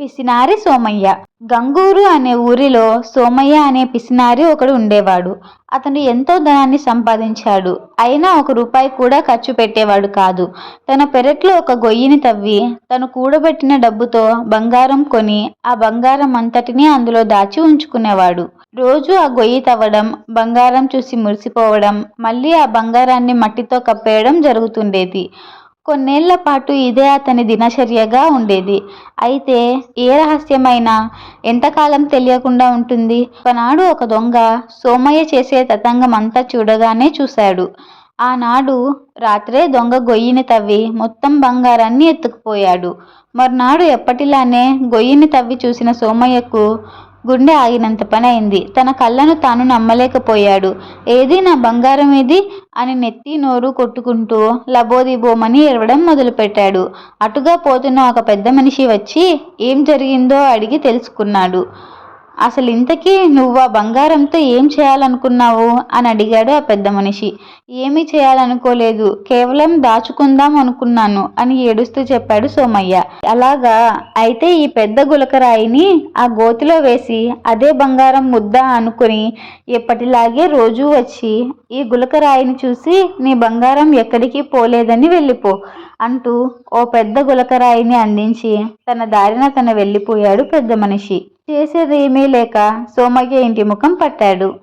పిసినారి సోమయ్య. గంగూరు అనే ఊరిలో సోమయ్య అనే పిసినారి ఒకడు ఉండేవాడు. అతను ఎంతో ధనాన్ని సంపాదించాడు. అయినా ఒక రూపాయి కూడా ఖర్చు పెట్టేవాడు కాదు. తన పెరట్లో ఒక గొయ్యిని తవ్వి తను కూడబెట్టిన డబ్బుతో బంగారం కొని ఆ బంగారం అంతటినీ అందులో దాచి ఉంచుకునేవాడు. రోజు ఆ గొయ్యి తవ్వడం బంగారం చూసి మురిసిపోవడం మళ్ళీ ఆ బంగారాన్ని మట్టితో కప్పేయడం జరుగుతుండేది. కొన్నేళ్ళ పాటు ఇదే అతని దినచర్యగా ఉండేది. అయితే ఏ రహస్యమైనా? ఎంతకాలం తెలియకుండా ఉంటుంది. ఒకనాడు ఒక దొంగ సోమయ్య చేసే తతంగం అంతా చూడగానే చూశాడు. ఆనాడు రాత్రే దొంగ గొయ్యిని తవ్వి మొత్తం బంగారాన్ని ఎత్తుకుపోయాడు. మర్నాడు ఎప్పటిలానే గొయ్యిని తవ్వి చూసిన సోమయ్యకు గుండె ఆగినంత పని అయింది తన కళ్ళను తాను నమ్మలేకపోయాడు. ఏది నా బంగారం ఏది అని నెత్తి నోరు కొట్టుకుంటూ లబోదిబోమని ఎరవడం మొదలుపెట్టాడు. అటుగా పోతున్న ఒక పెద్ద మనిషి వచ్చి ఏం జరిగిందో అడిగి తెలుసుకున్నాడు. అసలు ఇంతకీ నువ్వు ఆ బంగారంతో ఏం చేయాలనుకున్నావు? అని అడిగాడు ఆ పెద్ద మనిషి. ఏమీ చేయాలనుకోలేదు. కేవలం దాచుకుందాం అనుకున్నాను అని ఏడుస్తూ చెప్పాడు సోమయ్య. అలాగా? అయితే ఈ పెద్ద గులకరాయిని ఆ గోతిలో వేసి అదే బంగారం ముద్ద అనుకుని ఎప్పటిలాగే రోజూ వచ్చి ఈ గులకరాయిని చూసి నీ బంగారం ఎక్కడికి పోలేదని వెళ్ళిపో అంటూ ఓ పెద్ద గులకరాయిని అందించి తన దారిన తన వెళ్ళిపోయాడు పెద్ద మనిషి. చేసేదేమీ లేక సోమయ్య ఇంటి ముఖం పట్టాడు.